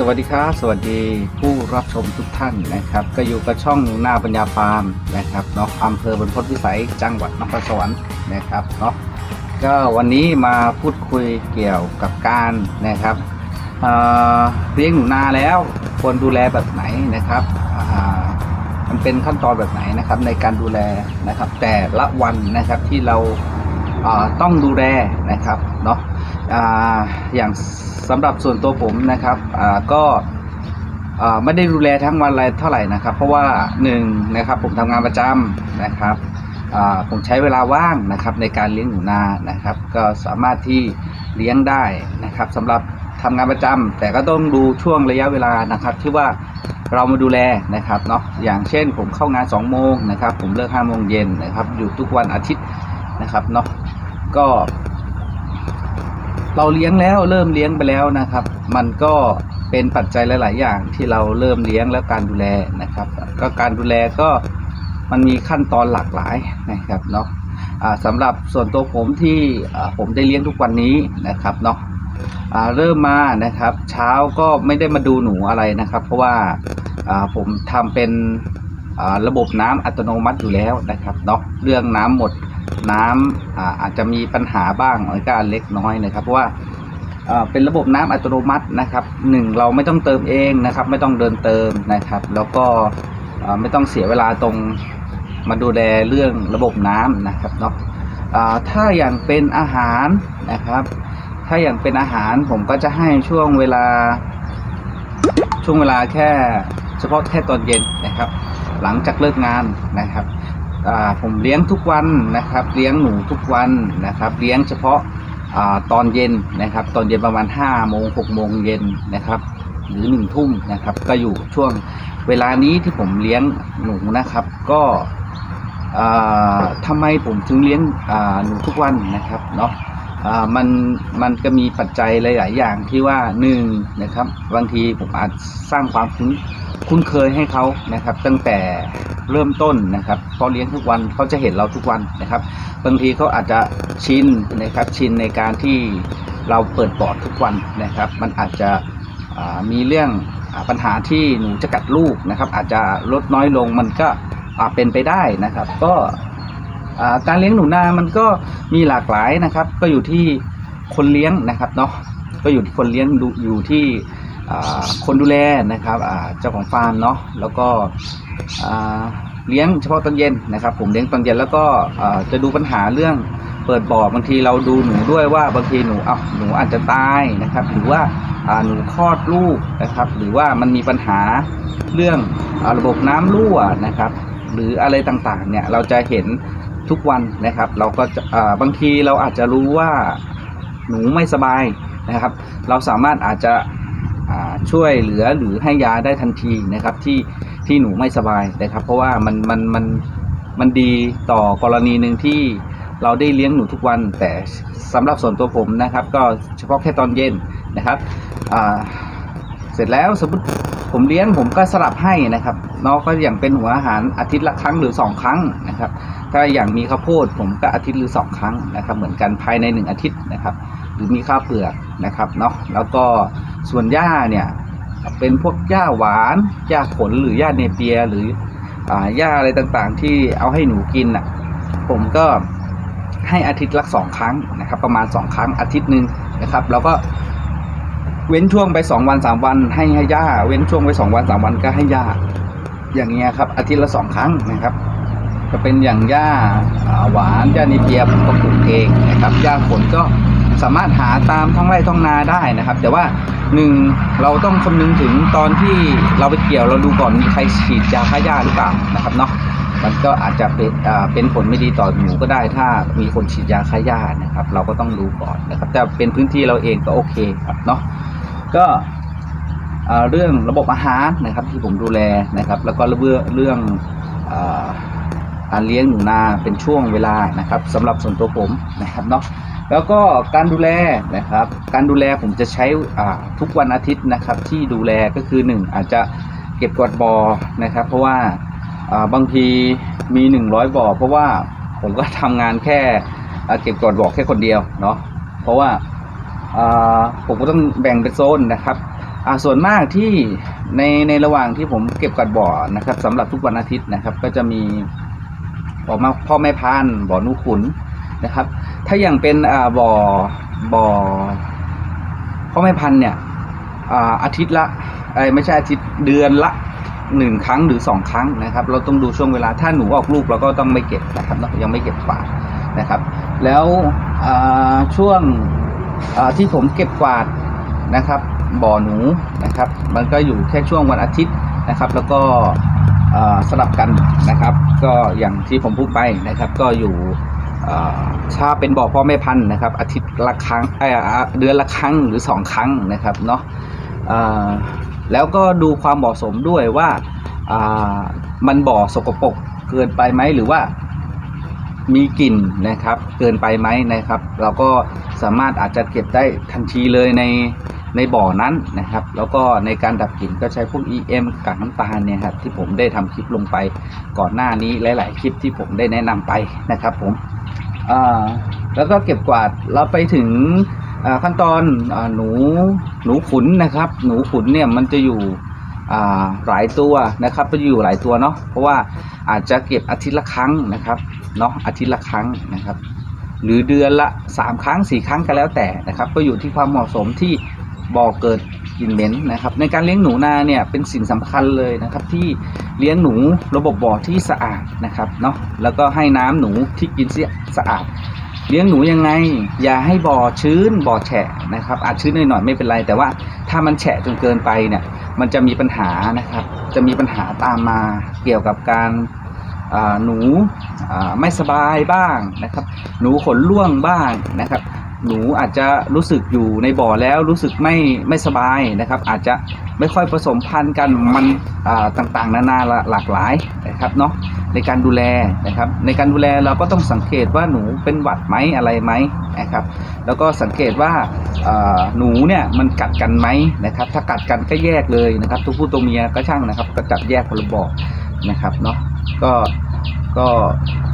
สวัสดีครับ สวัสดีผู้รับชมทุกท่านนะครับ ก็อยู่กับช่องหน้าปัญญาฟาร์มนะครับเนาะอำเภอบรรพตวิสัยจังหวัดนครสวรรค์นะครับเนาะก็วันนี้มาพูดคุยเกี่ยวกับการนะครับเออเลี้ยงหนูนาแล้วควรดูแลแบบไหนนะครับอ่ามันเป็นขั้นตอนแบบไหนนะครับในการดูแลนะครับ แต่ละวันนะครับที่เราอ่าต้องดูแลนะครับเนาะอ่าอย่าง สำหรับส่วนตัวผมนะครับก็ไม่ได้ดูแลทั้งวันอะไรเท่าไหร่นะครับ เพราะว่าหนึ่งนะครับผมทำงานประจำนะครับผมใช้เวลาว่างนะครับในการเลี้ยงหนูนานะครับ ก็สามารถที่เลี้ยงได้นะครับสำหรับทำงานประจำแต่ก็ต้องดูช่วงระยะเวลานะครับ ที่ว่าเรามาดูแลนะครับเนาะอย่างเช่น ผมเข้างาน2โมงนะครับผมเลิก5โมงเย็นนะครับอยู่ทุกวันอาทิตย์นะครับเนาะก็ เราเลี้ยงแล้วเริ่มเลี้ยงไปแล้วนะครับ มันก็เป็นปัจจัยหลาย ๆ อย่างที่เราเริ่มเลี้ยงแล้วการดูแลนะครับ ก็การดูแลก็มันมีขั้นตอนหลากหลายนะครับเนาะสำหรับส่วนตัวผมที่ผมได้เลี้ยงทุกวันนี้นะครับเนาะเริ่มมานะครับ เช้าก็ไม่ได้มาดูหนูอะไรนะครับ เพราะว่าผมทำเป็นระบบน้ำอัตโนมัติอยู่แล้วนะครับเนาะเรื่องน้ำหมด น้ำอาอาจจะมีปัญหาบ้างมันก็เล็กน้อยนะครับเพราะว่าเป็นระบบน้ำอัตโนมัตินะครับหนึ่งเราไม่ต้องเติมเองนะครับ ไม่ต้องเดินเติมนะครับ แล้วก็ไม่ต้องเสียเวลาตรงมาดูแลเรื่องระบบน้ำนะครับเนาะถ้าอย่างเป็นอาหารนะครับ ถ้าอย่างเป็นอาหารผมก็จะให้ช่วงเวลาช่วงเวลาแค่เฉพาะแค่ตอนเย็นนะครับ หลังจากเลิกงานนะครับ ผมเลี้ยงทุกวันนะครับ เลี้ยงหนูทุกวันนะครับ เลี้ยงเฉพาะตอนเย็นนะครับ ตอนเย็นประมาณ5โมง6โมงเย็นนะครับ หรือ1ทุ่มนะครับ ก็อยู่ช่วงเวลานี้ที่ผมเลี้ยงหนูนะครับ ก็ทำไมผมถึงเลี้ยงหนูทุกวันนะครับเนาะมันมันก็มีปัจจัยหลาย ๆ อย่างที่ว่าหนึ่งนะครับบางทีผมอาจสร้างความคุ้นคุ้นเคยให้เขานะครับ ตั้งแต่ เริ่มต้นนะครับพอเลี้ยงทุกวันเขาจะเห็นเราทุกวันนะครับ บางทีเขาอาจจะชินนะครับชินในการที่เราเปิดบอร์ดทุกวันนะครับ มันอาจจะมีเรื่องอปัญหาที่หนูจะกัดลูกนะครับ อาจจะลดน้อยลงมันก็เป็นไปได้นะครับ ก็การเลี้ยงหนูนา มันก็มีหลากหลายนะครับ ก็อยู่ที่คนเลี้ยงนะครับเนาะก็อยู่ที่คนเลี้ยงอยู่ที่ คนดูแลนะครับเจ้าของฟาร์มเนาะแล้วก็เลี้ยงเฉพาะตอนเย็นนะครับ ผมเลี้ยงตอนเย็นแล้วก็จะดูปัญหาเรื่องเปิดบ่อบางทีเราดูหนูด้วยว่าบางทีหนูเอาหนูอาจจะตายนะครับ หรือว่าหนูคลอดลูกนะครับ หรือว่ามันมีปัญหาเรื่องอระบบน้ำรั่วนะครับ หรืออะไรต่างๆเนี่ยเราจะเห็นทุกวันนะครับ เราก็บางทีเราอาจจะรู้ว่าหนูไม่สบายนะครับ เราสามารถอาจจะ ช่วยเหลือหรือให้ยาได้ทันทีนะครับที่ที่หนูไม่สบายนะครับ เพราะว่ามันมันมันมันดีต่อกรณีหนึ่งที่เราได้เลี้ยงหนูทุกวัน แต่สำหรับส่วนตัวผมนะครับ ก็เฉพาะแค่ตอนเย็นนะครับเสร็จแล้วสมมติผมเลี้ยงผมก็สลับให้นะครับน้องก็อย่างเป็นหัวอาหารอาทิตย์ละครั้งหรือสองครั้งนะครับถ้าอย่างมีข้าวโพดผมก็อาทิตย์หรือสองครั้งนะครับ เหมือนกันภายในหนึ่งอาทิตย์นะครับ หรือมีข้าวเปลือก นะครับเนาะแล้วก็ส่วนหญ้าเนี่ยเป็นพวกหญ้าหวานหญ้าขนหรือหญ้าเนเปียหรืออ่าหญ้าอะไรต่างๆ ที่เอาให้หนูกินอะผมก็ให้อาทิตย์ละสองครั้งนะครับ ประมาณสองครั้งอาทิตย์หนึ่งนะครับ แล้วก็เว้นช่วงไปสองวันสามวันให้ให้หญ้า เว้นช่วงไปสองวันสามวันก็ให้หญ้าอย่างเงี้ยครับ อาทิตย์ละสองครั้งนะครับจะเป็นอย่างหญ้าอ่าหวานหญ้าเนเปียผมก็ปลูกเองนะครับหญ้าขนก็ สามารถหาตามท้องไร่ท้องนาได้นะครับ แต่ว่าหนึ่งเราต้องคำนึงถึงตอนที่เราไปเกี่ยวเราดูก่อนมีใครฉีดยาฆ่าหญ้าหรือเปล่านะครับเนาะมันก็อาจจะเป็นเป็นผลไม่ดีต่อหนูก็ได้ ถ้ามีคนฉีดยาฆ่าหญ้านะครับ เราก็ต้องดูก่อนนะครับแต่เป็นพื้นที่เราเองก็โอเคครับเนาะก็เรื่องระบบอาหารนะครับที่ผมดูแลนะครับ แล้วก็เรื่องเรื่องการเลี้ยงหนูนาเป็นช่วงเวลานะครับสำหรับส่วนตัวผมนะครับเนาะ แล้วก็การดูแลนะครับ การดูแลผมจะใช้ทุกวันอาทิตย์นะครับ ที่ดูแลก็คือหนึ่งอาจจะเก็บกวาดบอ่อนะครับ เพราะว่าบางทีมีหนึ่งร้อยบ่อ เพราะว่าผมก็ทำงานแค่เก็บกวาดบ่อแค่คนเดียวเนาะเพราะว่าผมก็ต้องแบ่งเป็นโซนนะครับส่วนมากที่ในในระหว่างที่ผมเก็บกวาดบ่อนะครับสำหรับทุกวันอาทิตย์นะครับ ก็จะมีบ่อมาพ่อแม่พันธุ์บ่อนุขุน นะครับ ถ้าอย่างเป็นอ่าบ่อบ่อพ่อแม่พันธุ์เนี่ยอ่าอาทิตย์ละไม่ใช่อาทิตย์เดือนละหนึ่งครั้งหรือสองครั้งนะครับ เราต้องดูช่วงเวลาถ้าหนูออกลูกเราก็ต้องไม่เก็บนะครับเนอะยังไม่เก็บกวาดนะครับ แล้วช่วงที่ผมเก็บกวาดนะครับบ่อหนูนะครับ มันก็อยู่แค่ช่วงวันอาทิตย์นะครับ แล้วก็สลับกันนะครับ ก็อย่างที่ผมพูดไปนะครับ ก็อยู่ ถ้าเป็นบ่อพ่อแม่พันธุ์นะครับ อาทิตย์ละครั้งเเดือนละครั้งหรือสองครั้งนะครับเนาะแล้วก็ดูความเหมาะสมด้วยว่าอ่ามันบ่อสกปรกเกินไปไหมหรือว่ามีกลิ่นนะครับ เกินไปไหมนะครับ เราก็สามารถอาจจะเก็บได้ทันทีเลยใน ในบ่อนั้นนะครับ แล้วก็ในการดับกลิ่นก็ใช้พวก EM กากน้ำตาลเนี่ยครับที่ผมได้ทำคลิปลงไปก่อนหน้านี้หลาย ๆ คลิปที่ผมได้แนะนำไปนะครับผมแล้วก็เก็บกวาดเราไปถึงขั้นตอนอหนูหนูขุนนะครับ หนูขุนเนี่ยมันจะอยู่หลายตัวนะครับก็อยู่หลายตัวเนาะเพราะว่าอาจจะเก็บอาทิตย์ละครั้งนะครับเนาะอาทิตย์ละครั้งนะครับ หรือเดือนละ 3 ครั้ง 4 ครั้งก็แล้วแต่นะครับ ก็อยู่ที่ความเหมาะสมที่ บ่อเกิดกลิ่นเหม็นนะครับ ในการเลี้ยงหนูนาเนี่ยเป็นสิ่งสำคัญเลยนะครับ ที่เลี้ยงหนูระบบบ่อที่สะอาดนะครับเนาะแล้วก็ให้น้ำหนูที่กินเสียสะอาด เลี้ยงหนูยังไง อย่าให้บ่อชื้นบ่อแฉะนะครับอาจชื้นหน่อยๆไม่เป็นไร แต่ว่าถ้ามันแฉะจนเกินไปเนี่ยมันจะมีปัญหานะครับ จะมีปัญหาตามมาเกี่ยวกับการหนูไม่สบายบ้างนะครับ หนูขนร่วงบ้างนะครับ หนูอาจจะรู้สึกอยู่ในบ่อแล้วรู้สึกไม่ไม่สบายนะครับ อาจจะไม่ค่อยผสมพันธุ์กันมันต่างๆ นานาหลากหลายนะครับเนาะในการดูแลนะครับ ในการดูแลเราก็ต้องสังเกตว่าหนูเป็นหวัดไหมอะไรไหมนะครับ แล้วก็สังเกตว่าอ่าหนูเนี่ยมันกัดกันไหมนะครับ ถ้ากัดกันก็แยกเลยนะครับตัวผู้ตัวเมียก็ช่างนะครับ ก็จับแยกคนละบ่อนะครับเนาะก็ ก็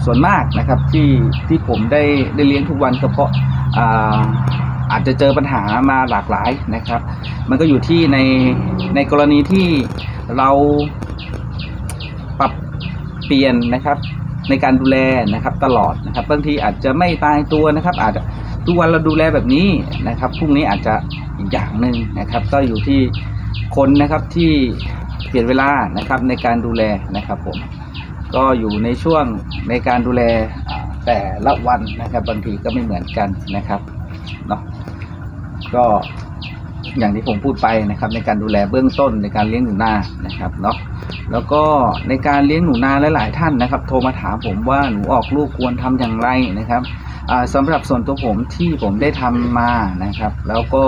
ส่วนมากนะครับที่ที่ผมได้ได้เลี้ยงทุกวันก็เพราะอาอาจจะเจอปัญหามาหลากหลายนะครับ มันก็อยู่ที่ในในกรณีที่เราปรับเปลี่ยนนะครับ ในการดูแลนะครับตลอดนะครับบางทีอาจจะไม่ตายตัวนะครับ อาจจะทุกวันเราดูแลแบบนี้นะครับพรุ่งนี้อาจจะอีกอย่างหนึ่งนะครับ ก็อยู่ที่คนนะครับที่เปลี่ยนเวลานะครับในการดูแลนะครับผม ก็อยู่ในช่วงในการดูแลแต่ละวันนะครับ บางทีก็ไม่เหมือนกันนะครับเนาะก็อย่างที่ผมพูดไปนะครับ ในการดูแลเบื้องต้นในการเลี้ยงหนูนานะครับเนาะแล้วก็ในการเลี้ยงหนูนาหลาย ๆ ท่านนะครับ โทรมาถามผมว่าหนูออกลูกควรทำอย่างไรนะครับอ่าสำหรับส่วนตัวผมที่ผมได้ทำมานะครับ แล้วก็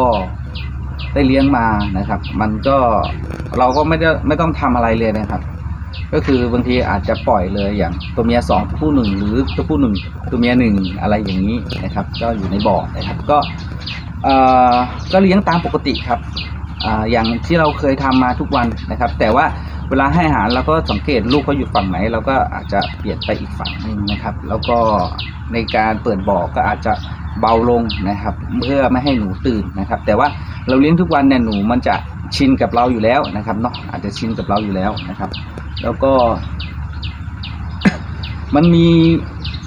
ได้เลี้ยงมานะครับ มันก็เราก็ไม่ได้ไม่ต้องทำอะไรเลยนะครับ ก็คือบางทีอาจจะปล่อยเลยอย่างตัวเมียสองตัวผู้หนึ่งหรือตัวผู้หนึ่งตัวเมียหนึ่งอะไรอย่างนี้นะครับ ก็อยู่ในบ่อนะครับก็เอ่อก็เลี้ยงตามปกติครับอ่าอย่างที่เราเคยทำมาทุกวันนะครับ แต่ว่าเวลาให้อาหารเราก็สังเกตลูกเขาอยู่ฝั่งไหนเราก็อาจจะเปลี่ยนไปอีกฝั่งหนึ่งนะครับ แล้วก็ในการเปิดบ่อก็อาจจะเบาลงนะครับ เพื่อไม่ให้หนูตื่นนะครับ แต่ว่า เราเลี้ยงทุกวันเนี่ยหนูมันจะชินกับเราอยู่แล้วนะครับเนาะอาจจะชินกับเราอยู่แล้วนะครับ แล้วก็ มันมี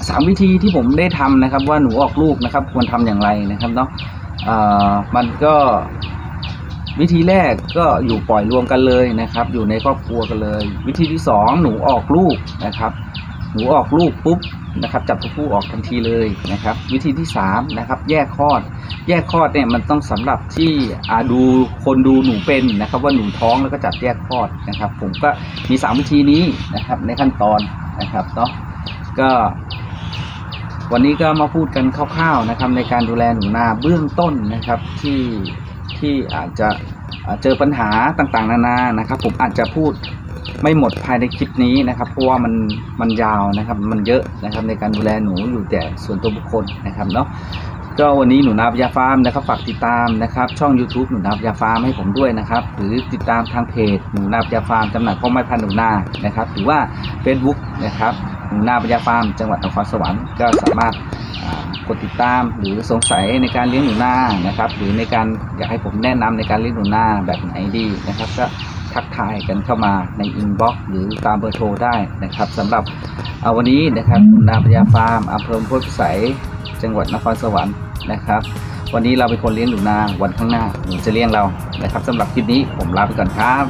สามวิธีที่ผมได้ทำนะครับ ว่าหนูออกลูกนะครับ ควรทำอย่างไรนะครับเนาะมันก็วิธีแรกก็อยู่ปล่อยรวมกันเลยนะครับ อยู่ในครอบครัวกันเลย วิธีที่สองหนูออกลูกนะครับหนูออกลูกปุ๊บนะครับ จับตัวผู้ออกทันทีเลยนะครับ วิธีที่สามนะครับ แยกคลอด แยกคลอดเนี่ยมันต้องสำหรับที่อาดูคนดูหนูเป็นนะครับว่าหนูท้องแล้วก็จัดแยกคลอดนะครับ ผมก็มีสามวิธีนี้นะครับในขั้นตอนนะครับเนาะก็วันนี้ก็มาพูดกันคร่าวๆนะครับในการดูแลหนูนาเบื้องต้นนะครับที่ที่อาจจะเจอปัญหาต่างๆ นานานะครับ ผมอาจจะพูดไม่หมดภายในคลิปนี้นะครับ เพราะว่ามันมันยาวนะครับมันเยอะนะครับในการดูแลหนูอยู่แต่ส่วนตัวบุคคลนะครับเนาะ ก็วันนี้หนูนาพยาฟาร์มนะครับฝากติดตามนะครับ ช่อง YouTube หนูนาพยาฟาร์มให้ผมด้วยนะครับ หรือติดตามทางเพจหนูนาพยาฟาร์มจำหน่ายพ่อไม้พันหนูนานะครับ หรือว่า Facebook นะครับหนูนาพยาฟาร์ม จังหวัดนครสวรรค์ก็สามารถกดติดตามหรือสงสัยในการเลี้ยงหนูนานะครับ หรือในการอยากให้ผมแนะนำในการเลี้ยงหนูนาแบบไหนดีนะครับก็ ทักทายกันเข้ามาในอินบ็อกซ์หรือตามเบอร์โทรได้นะครับสำหรับเอาวันนี้นะครับนาพยาฟาร์มอำเภอพุทธพิสัยจังหวัดนครสวรรค์นะครับ วันนี้เราเป็นคนเลี้ยงหนูนาวันข้างหน้าหนูจะเลี้ยงเรานะครับสำหรับคลิปนี้ผมลาไปก่อนครับ